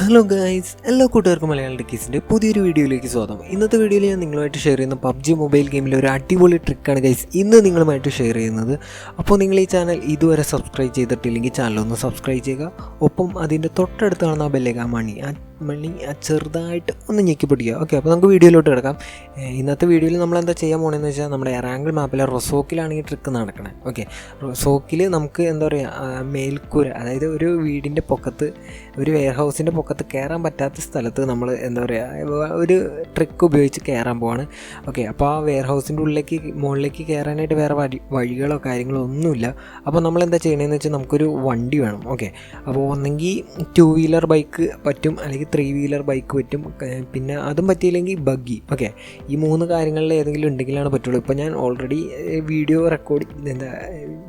Hello guys എല്ലാ കൂട്ടുകാർക്കും മലയാളം ടെക്കീസിന്റെ പുതിയൊരു വീഡിയോയിലേക്ക് സ്വാഗതം. ഇന്നത്തെ വീഡിയോയിൽ ഞാൻ നിങ്ങളുമായിട്ട് ഷെയർ ചെയ്യുന്ന പബ്ജി മൊബൈൽ ഗെയിമിലെ ഒരു അടിപൊളി ട്രിക്കാണ് ഗൈസ് ഇന്ന് നിങ്ങളുമായിട്ട് ഷെയർ ചെയ്യുന്നത്. അപ്പോൾ നിങ്ങൾ ഈ ചാനൽ ഇതുവരെ സബ്സ്ക്രൈബ് ചെയ്തിട്ടില്ലെങ്കിൽ ചാനൽ ഒന്ന് സബ്സ്ക്രൈബ് ചെയ്യുക. ഒപ്പം അതിന്റെ തൊട്ടടുത്ത് കാണുന്ന ആ ബെല്ലേക്ക് ആ ആ ചെറുതായിട്ട് ഒന്ന് ഞെക്കി പിടിക്കുക. ഓക്കെ അപ്പോൾ നമുക്ക് വീഡിയോയിലോട്ട് കിടക്കാം. ഇന്നത്തെ വീഡിയോയിൽ നമ്മൾ എന്താ ചെയ്യാൻ പോകണമെന്ന് വെച്ചാൽ നമ്മുടെ എറാങ്കിൾ മാപ്പിലെ റൊസോക്കിലാണ് ഈ ട്രിക്ക് നടക്കണേ. ഓക്കെ റൊസോക്കിൽ നമുക്ക് എന്താ പറയുക മേൽക്കൂര അതായത് ഒരു വീടിന്റെ പൊക്കത്ത് ഒരു വെയർ ഹൗസിന്റെ പൊക്കത്ത് കയറാൻ പറ്റാത്ത സ്ഥലത്ത് നമ്മൾ എന്താ പറയുക ഒരു ട്രിക്ക് ഉപയോഗിച്ച് കയറാൻ പോവാണ്. ഓക്കെ അപ്പോൾ ആ വെയർ ഹൗസിന്റെ ഉള്ളിലേക്ക് മുകളിലേക്ക് കയറാനായിട്ട് വേറെ വഴി വഴികളോ കാര്യങ്ങളോ ഒന്നുമില്ല. അപ്പോൾ നമ്മൾ എന്താ ചെയ്യണമെന്ന് വെച്ചാൽ നമുക്കൊരു വണ്ടി വേണം. ഓക്കെ അപ്പോൾ ഒന്നെങ്കിൽ ടു വീലർ ബൈക്ക് പറ്റും അല്ലെങ്കിൽ ത്രീ വീലർ ബൈക്ക് പറ്റും. പിന്നെ അതും പറ്റിയില്ലെങ്കിൽ ബഗ്ഗി ഓക്കെ ഈ മൂന്ന് കാര്യങ്ങളിൽ ഏതെങ്കിലും ഉണ്ടെങ്കിലാണ് പറ്റുള്ളൂ. ഇപ്പോൾ ഞാൻ ഓൾറെഡി വീഡിയോ റെക്കോർഡ് എന്താ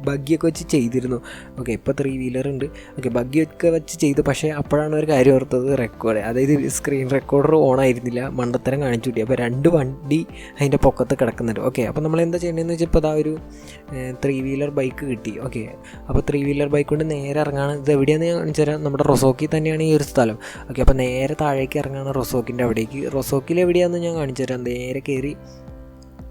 ബഗ്ഗിയൊക്കെ വെച്ച് ചെയ്തിരുന്നു. ഓക്കെ ഇപ്പോൾ ത്രീ വീലർ ഉണ്ട്. ഓക്കെ ബഗ്ഗിയൊക്കെ വെച്ച് ചെയ്തു. പക്ഷേ അപ്പോഴാണ് ഒരു കാര്യം ഓർത്തത്. റെക്കോർഡ് അതായത് സ്ക്രീൻ റെക്കോർഡർ ഓൺ ആയിരുന്നില്ല. മണ്ടത്തരം കാണിച്ചു കിട്ടി. അപ്പോൾ രണ്ട് വണ്ടി അതിന്റെ പൊക്കത്ത് കിടക്കുന്നുണ്ട്. ഓക്കെ അപ്പോൾ നമ്മൾ എന്താ ചെയ്യേണ്ടതെന്ന് വെച്ചാൽ ഇപ്പോൾ അതാ ഒരു ത്രീ വീലർ ബൈക്ക് കിട്ടി. ഓക്കെ അപ്പോൾ ത്രീ വീലർ ബൈക്ക് കൊണ്ട് നേരെ ഇറങ്ങാണ്. ഇത് എവിടെയാണെന്ന് ഞാൻ കാണിച്ചു തരാം നമ്മുടെ റൊസോക്കി തന്നെയാണ് ഈ ഒരു സ്ഥലം. ഓക്കെ അപ്പോൾ നേരെ താഴേക്ക് ഇറങ്ങാണ് റൊസോക്കിന്റെ അവിടേക്ക്. റൊസോക്കിൽ എവിടെയാണെന്ന് ഞാൻ കാണിച്ചു തരാം. നേരെ കയറി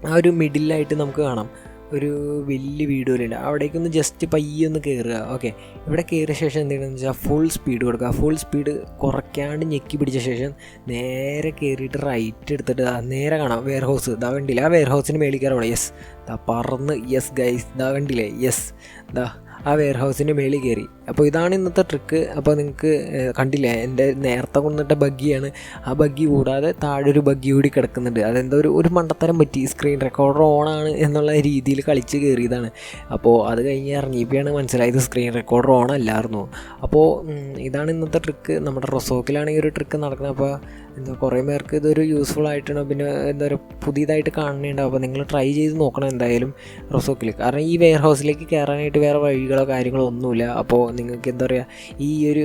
ആ ഒരു മിഡിലായിട്ട് നമുക്ക് കാണാം. ഒരു വലിയ വീട് പോലെയുണ്ട് അവിടേക്കൊന്ന് ജസ്റ്റ് പയ്യെ ഒന്ന് കയറുക ഓക്കെ ഇവിടെ കയറിയ ശേഷം എന്ത് ചെയ്യണമെന്ന് വെച്ചാൽ ഫുൾ സ്പീഡ് കൊടുക്കുക. ഫുൾ സ്പീഡ് കുറയ്ക്കാണ്ട് ഞെക്കി പിടിച്ച ശേഷം നേരെ കയറിയിട്ട് റൈറ്റ് എടുത്തിട്ട് നേരെ കാണാം. വെയർ ഹൗസ് ദാ കണ്ടില്ല? ആ വെയർ ഹൗസിന് മേളിൽ കയറണം യെസ് ദാ പറന്ന്. യെസ് ഗൈസ് ദാ കണ്ടില്ലേ? യെസ് ദാ ആ വെയർ ഹൗസിന്റെ മേളിൽ കയറി. അപ്പോൾ ഇതാണ് ഇന്നത്തെ ട്രിക്ക് അപ്പോൾ നിങ്ങൾക്ക് കണ്ടില്ലേ എന്റെ നേരത്തെ കൊണ്ടിട്ട ബഗ്ഗിയാണ്. ആ ബഗ്ഗി കൂടാതെ താഴെ ഒരു ബഗ്ഗി കൂടി കിടക്കുന്നുണ്ട്. അതെന്തോ ഒരു ഒരു മണ്ടത്തരം പറ്റി. സ്ക്രീൻ റെക്കോർഡർ ഓണാണ് എന്നുള്ള രീതിയിൽ കളിച്ച് കയറിയതാണ് അപ്പോൾ അത് കഴിഞ്ഞ് ഇറങ്ങിയപ്പോഴാണ് മനസ്സിലായത് സ്ക്രീൻ റെക്കോർഡർ ഓൺ അല്ലായിരുന്നു. അപ്പോൾ ഇതാണ് ഇന്നത്തെ ട്രിക്ക് നമ്മുടെ റൊസോക്കിലാണ് ഈ ഒരു ട്രിക്ക് നടക്കുന്നത്. അപ്പോൾ എന്താ കുറേ പേർക്ക് ഇതൊരു യൂസ്ഫുൾ ആയിട്ടാണ് പിന്നെ എന്താ പറയുക പുതിയതായിട്ട് കാണുന്നുണ്ടാവും അപ്പോൾ നിങ്ങൾ ട്രൈ ചെയ്ത് നോക്കണം എന്തായാലും റൊസോക്കിൽ കാരണം ഈ വെയർ ഹൗസിലേക്ക് കയറാനായിട്ട് വേറെ വഴികളോ കാര്യങ്ങളോ ഒന്നുമില്ല. അപ്പോൾ നിങ്ങൾക്ക് എന്താ പറയുക ഈ ഒരു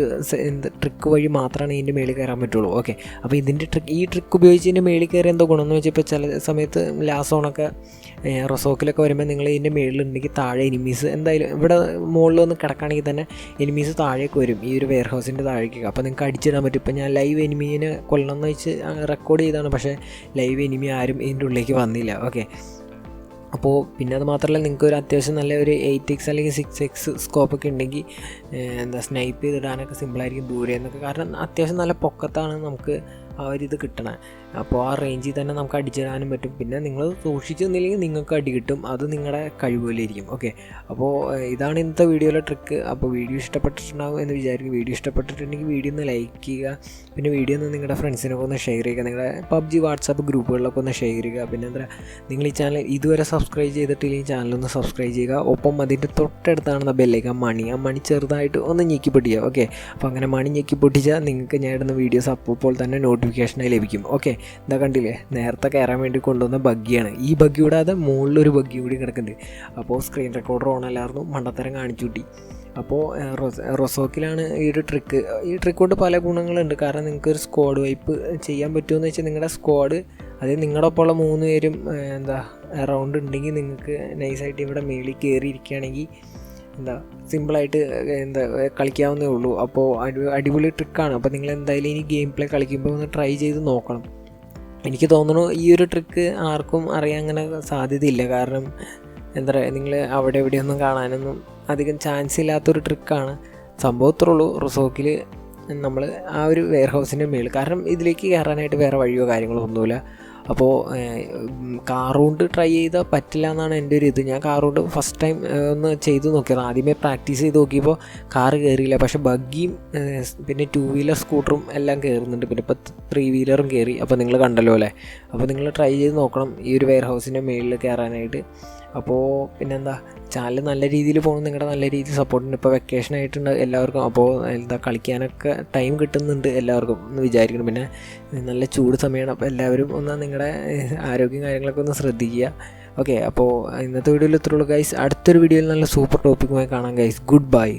ട്രിക്ക് വഴി മാത്രമാണ് ഇതിന്റെ മേളിൽ കയറാൻ പറ്റുള്ളൂ. ഓക്കെ അപ്പോൾ ഇതിന്റെ ട്രിക്ക് ഈ ട്രിക്ക് ഉപയോഗിച്ച് ഇതിന്റെ മേളിൽ കയറി എന്തോ ഗുണമെന്ന് വെച്ചാൽ ഇപ്പോൾ ചില സമയത്ത് ലാസോണൊക്കെ റൊസോക്കിലൊക്കെ വരുമ്പോൾ നിങ്ങൾ ഇതിന്റെ മേളിലുണ്ടെങ്കിൽ താഴെ എനിമീസ് എന്തായാലും ഇവിടെ മുകളിൽ ഒന്ന് കിടക്കുകയാണെങ്കിൽ തന്നെ എനിമീസ് താഴേക്ക് വരും. ഈ ഒരു വെയർ ഹൗസിന്റെ താഴേക്ക്. അപ്പോൾ നിങ്ങൾക്ക് അടിച്ചിടാൻ പറ്റും. ഇപ്പോൾ ഞാൻ ലൈവ് എനിമീനെ കൊല്ലണം എന്ന് വെച്ച് റെക്കോർഡ് ചെയ്താണ് പക്ഷേ ലൈവ് എനിമി ആരും ഇതിന്റെ ഉള്ളിലേക്ക് വന്നില്ല. ഓക്കെ അപ്പോൾ പിന്നെ അത് മാത്രമല്ല നിങ്ങൾക്ക് ഒരു അത്യാവശ്യം നല്ല ഒരു എയ്റ്റ് എക്സ് അല്ലെങ്കിൽ സിക്സ് എക്സ് സ്കോപ്പൊക്കെ ഉണ്ടെങ്കിൽ എന്താ സ്നൈപ്പ് ചെയ്തിടാനൊക്കെ സിമ്പിളായിരിക്കും ദൂരെ എന്നൊക്കെ കാരണം അത്യാവശ്യം നല്ല പൊക്കത്താണ് നമുക്ക് ആ ഒരു ഇത് കിട്ടണേ. അപ്പോൾ ആ റേഞ്ചിൽ തന്നെ നമുക്ക് അടിച്ചിടാനും പറ്റും. പിന്നെ നിങ്ങൾ സൂക്ഷിച്ചു നിന്നില്ലെങ്കിൽ നിങ്ങൾക്ക് അടി കിട്ടും. അത് നിങ്ങളുടെ കഴിവ് പോലെ ഇരിക്കും ഓക്കെ അപ്പോൾ ഇതാണ് ഇന്നത്തെ വീഡിയോയിലെ ട്രിക്ക് അപ്പോൾ വീഡിയോ ഇഷ്ടപ്പെട്ടിട്ടുണ്ടാവും എന്ന് വിചാരിക്കും. വീഡിയോ ഇഷ്ടപ്പെട്ടിട്ടുണ്ടെങ്കിൽ വീഡിയോ ഒന്ന് ലൈക്ക് ചെയ്യുക. പിന്നെ വീഡിയോ ഒന്ന് നിങ്ങളുടെ ഫ്രണ്ട്സിനൊക്കെ ഒന്ന് ഷെയർ ചെയ്യുക. നിങ്ങളുടെ പബ്ജി വാട്സാപ്പ് ഗ്രൂപ്പുകളിലൊക്കെ ഒന്ന് ഷെയർ ചെയ്യുക. പിന്നെ എന്താ നിങ്ങൾ ഈ ചാനൽ ഇതുവരെ സബ്സ്ക്രൈബ് ചെയ്തിട്ടില്ലെങ്കിൽ ചാനലൊന്ന് സബ്സ്ക്രൈബ് ചെയ്യുക. ഒപ്പം അതിന്റെ തൊട്ടടുത്താണ് ബെല്ലേക്ക് ആ മണി. ആ മണി ചെറുതായിട്ട് ഒന്ന് ഞെക്കി പൊട്ടിക്കുക ഓക്കെ അപ്പോൾ അങ്ങനെ മണി ഞെക്കി പൊട്ടിച്ചാൽ നിങ്ങൾക്ക് ഞാൻ ഇടുന്ന വീഡിയോസ് അപ്പോൾ തന്നെ നോട്ടിഫിക്കേഷനായി ലഭിക്കും. ഓക്കെ എന്താ കണ്ടില്ലേ? നേരത്തെ കയറാൻ വേണ്ടി കൊണ്ടുവന്ന ബഗ്ഗിയാണ്. ഈ ബഗ്ഗി കൂടാതെ മുകളിലൊരു ബഗ്ഗി കൂടി കിടക്കുന്നുണ്ട്. അപ്പോൾ സ്ക്രീൻ റെക്കോർഡർ ഓൺ അല്ലായിരുന്നു മണ്ടത്തരം കാണിച്ചു കൂട്ടി. അപ്പോൾ റൊസോക്കിലാണ് ഈ ഒരു ട്രിക്ക് ഈ ട്രിക്ക് കൊണ്ട് പല ഗുണങ്ങളുണ്ട്. കാരണം നിങ്ങൾക്ക് ഒരു സ്ക്വാഡ് വൈപ്പ് ചെയ്യാൻ പറ്റുമെന്ന് വെച്ചാൽ നിങ്ങളുടെ സ്ക്വാഡ് അതായത് നിങ്ങളുടെ ഒപ്പമുള്ള മൂന്ന് പേരും എന്താ റൗണ്ട് ഉണ്ടെങ്കിൽ നിങ്ങൾക്ക് നൈസായിട്ട് ഇവിടെ മേളിൽ കയറി ഇരിക്കുകയാണെങ്കിൽ എന്താ സിമ്പിളായിട്ട് എന്താ കളിക്കാവുന്നേ ഉള്ളൂ. അപ്പോൾ അടി അടിപൊളി ട്രിക്കാണ് അപ്പോൾ നിങ്ങൾ എന്തായാലും ഇനി ഗെയിം പ്ലേ കളിക്കുമ്പോൾ ഒന്ന് ട്രൈ ചെയ്ത് നോക്കണം. എനിക്ക് തോന്നുന്നു ഈ ഒരു ട്രിക്ക് ആർക്കും അറിയാൻ അങ്ങനെ സാധ്യതയില്ല. കാരണം എന്താ പറയുക നിങ്ങൾ അവിടെ എവിടെയൊന്നും കാണാനൊന്നും അധികം ചാൻസ് ഇല്ലാത്തൊരു ട്രിക്കാണ് സംഭവം ഇത്രേ ഉള്ളൂ. റിസോർട്ടിൽ നമ്മൾ ആ ഒരു വെയർ ഹൗസിന്റെ മേളിൽ. കാരണം ഇതിലേക്ക് കയറാനായിട്ട് വേറെ വഴിയോ കാര്യങ്ങളോ ഒന്നുമില്ല. അപ്പോൾ കാറുകൊണ്ട് ട്രൈ ചെയ്താൽ പറ്റില്ല എന്നാണ് എന്റെ ഒരു ഇത്. ഞാൻ കാറുകൊണ്ട് ഫസ്റ്റ് ടൈം ഒന്ന് ചെയ്ത് നോക്കിയത്. ആദ്യമേ പ്രാക്ടീസ് ചെയ്ത് നോക്കിയപ്പോൾ കാറ് കയറിയില്ല പക്ഷേ ബഗ്ഗിയും പിന്നെ ടു വീലർ സ്കൂട്ടറും എല്ലാം കയറുന്നുണ്ട് പിന്നെ ഇപ്പോൾ ത്രീ വീലറും കയറി അപ്പോൾ നിങ്ങൾ കണ്ടല്ലോ അല്ലേ? അപ്പോൾ നിങ്ങൾ ട്രൈ ചെയ്ത് നോക്കണം ഈ ഒരു വെയർ ഹൗസിന്റെ മേളിൽ കയറാനായിട്ട് അപ്പോൾ പിന്നെന്താ? ചാനൽ നല്ല രീതിയിൽ പോകണം നിങ്ങളുടെ നല്ല രീതിയിൽ സപ്പോർട്ടുണ്ട് ഇപ്പോൾ വെക്കേഷൻ ആയിട്ടുണ്ട് എല്ലാവർക്കും. അപ്പോൾ എന്താ കളിക്കാനൊക്കെ ടൈം കിട്ടുന്നുണ്ട് എല്ലാവർക്കും എന്ന് വിചാരിക്കണം പിന്നെ നല്ല ചൂട് സമയമാണ്. അപ്പോൾ എല്ലാവരും ഒന്ന് നിങ്ങളുടെ ആരോഗ്യം കാര്യങ്ങളൊക്കെ ഒന്ന് ശ്രദ്ധിക്കുക. ഓക്കെ അപ്പോൾ ഇന്നത്തെ വീഡിയോയിൽ ഇത്രയുള്ളൂ ഗൈസ് അടുത്തൊരു വീഡിയോയിൽ നല്ല സൂപ്പർ ടോപ്പിക്കുമായി കാണാം ഗൈസ് ഗുഡ് ബൈ